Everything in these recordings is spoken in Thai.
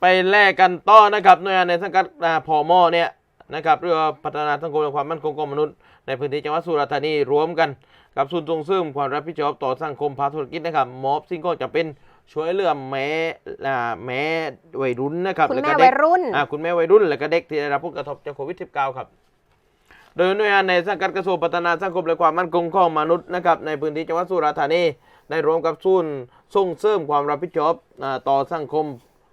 ไปแลกกันต่อนะครับหน่วยงานในสังกัดอ่าพมเนี่ยนะครับเรื่องพัฒนาสังคมและความมั่นคงของมนุษย์ในพื้นที่จังหวัดสุราษฎร์ธานีรวมกัน กับศูนย์ส่งเสริมความรับผิดชอบต่อสังคมภาคธุรกิจนะครับมอบสิ่งก็จะเป็นช่วยเหลือแม่อ่าแม่วัยรุ่นนะครับคุณแล้วแม่ก็เด็วักยรุ่นอ่าคุณแม่วัยรุ่น และก็เด็กที่ได้รับผลกระทบจากโควิด -19 ครับโดยหน่วยงานในสังกัดกระทรวงพัฒนาสังคมและความมั่นคงของมนุษย์นะครับในพื้นที่จังหวัดสุราษฎร์ธานีได้ร่วมกับศูนย์ส่งเสริมความรับผิดชอบอ่าต่อสังคม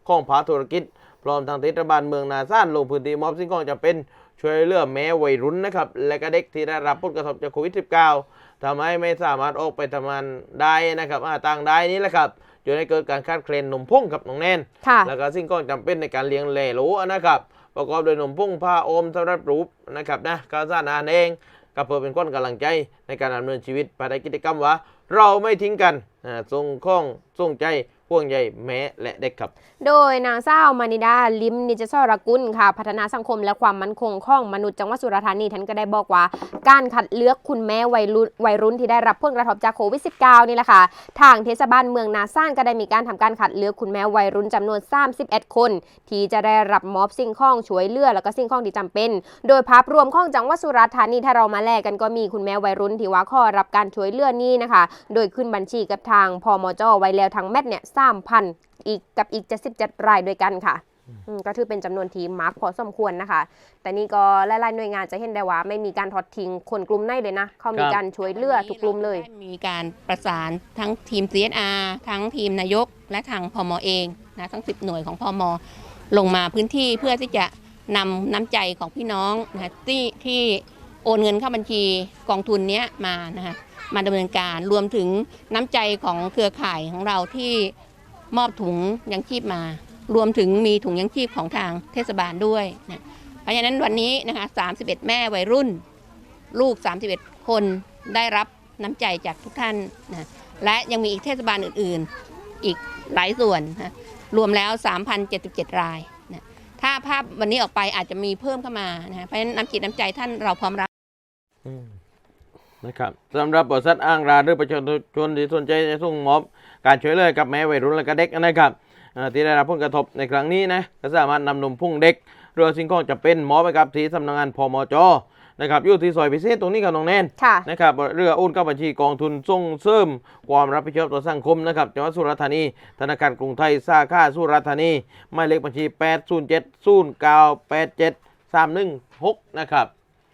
ของภาคธุรกิจ พร้อมทางเทศบาลเมืองนาซ่านลงพื้นที่มอบสิ่งของจะเป็นช่วยเหลือแม่วัยรุ่นนะครับ และก็เด็กที่ได้รับผลกระทบจากโควิด -19 ทำให้ไม่สามารถออกไปทำงานได้นะครับอ่าต่างได้นี้แหละครับจนให้เกิดการคาดเคลนนมพุ่งกับน้องแนนค่ะแล้วก็สิ่งของจำเป็นในการเลี้ยงแหล่โหลนะครับประกอบด้วยนมพุ่งผ้าอมสำหรับรูปนะครับนะการสร้างอาหารเองก็เพื่อเป็นก้อนกำลังใจในการดำเนินชีวิตภายในกิจกรรมว่า เราไม่ทิ้งกันอ่าทรงข้องทรงใจ ห่วงใยแม้และเด็กครับ โดยนางสาวมานิดาลิมนิจสรกุลค่ะ พัฒนาสังคมและความมั่นคงของมนุษย์จังหวัดสุราษฎร์ธานีท่านก็ได้บอกว่า การคัดเลือกคุณแม่วัยรุ่นวัยรุ่นที่ได้รับผลกระทบจากโควิด -19 นี่แหละค่ะ ทางเทศบาลเมืองนาซ่านก็ได้มีการทำการคัดเลือกคุณแม่วัยรุ่นจำนวน 31 คน ที่จะได้รับมอบสิ่งของช่วยเหลือแล้วก็สิ่งของที่จำเป็น โดยภาพรวมของจังหวัดสุราษฎร์ธานีถ้าเรามาแลกกันก็มีคุณแม่วัยรุ่นที่ว่าข้อรับการช่วยเหลือนี้นะคะ โดยขึ้นบัญชีกับทางพมจไว้แล้วทั้งแมตเนี่ย3,000 อีกกับอีก 77 รายด้วยกันค่ะอืมก็ถือเป็นจำนวนทีมมาร์กพอสมควรนะคะ แต่นี่ก็หลายๆหน่วยงานจะเห็นได้ว่าไม่มีการทอดทิ้งคนกลุ่มไหนเลยนะ เขามีครับการช่วยเหลือทุกกลุ่มเลยได้มีการประสานทั้งทีม CSR ทั้งทีมนายก และทางพมเองนะทั้ง 10 หน่วยของพมลงมาพื้นที่เพื่อที่จะนำน้ำใจของพี่น้องนะที่ที่โอนเงินเข้าบัญชีกองทุนเนี้ยมานะคะมาดำเนินการรวมถึงน้ำใจของเครือข่ายของเราที่ มอบถุงยังชีพมา รวมถึงมีถุงยังชีพของทางเทศบาลด้วยนะเพราะฉะนั้นวันนี้นะคะ31 แม่วัยรุ่น ลูก 31 คนได้รับน้ำใจจากทุกท่านนะและยังมีอีกเทศบาลอื่นๆ อีกหลายส่วนนะรวมแล้ว 3,077 รายนะถ้าภาพวันนี้ออกไปอาจจะมีเพิ่มเข้ามานะเพราะฉะนั้นน้ำจิตน้ำใจท่านเราพร้อมรับ นะครับสำหรับบริษัทอ้างร้านหรือประชาชนที่สนใจจะส่งมอบ การช่วยเหลือกับแม่วัยรุ่นและก็เด็กนะครับอ่าที่ได้รับผลกระทบในครั้งนี้นะก็สามารถนำนมพุ่งเด็กเรือสิ่งของจะเป็นมอบไปกับที่สำนักงานพมจนะครับอยู่ที่ซอยพิเศษตรงนี้กับน้องแนนค่ะนะครับเรือโอนเข้าบัญชีกองทุนส่งเสริมความรับผิดชอบต่อสังคมนะครับจังหวัดสุราษฎร์ธานี ธนาคารกรุงไทยสาขาสุราษฎร์ธานีหมายเลขบัญชี 807 0987 316 นะครับ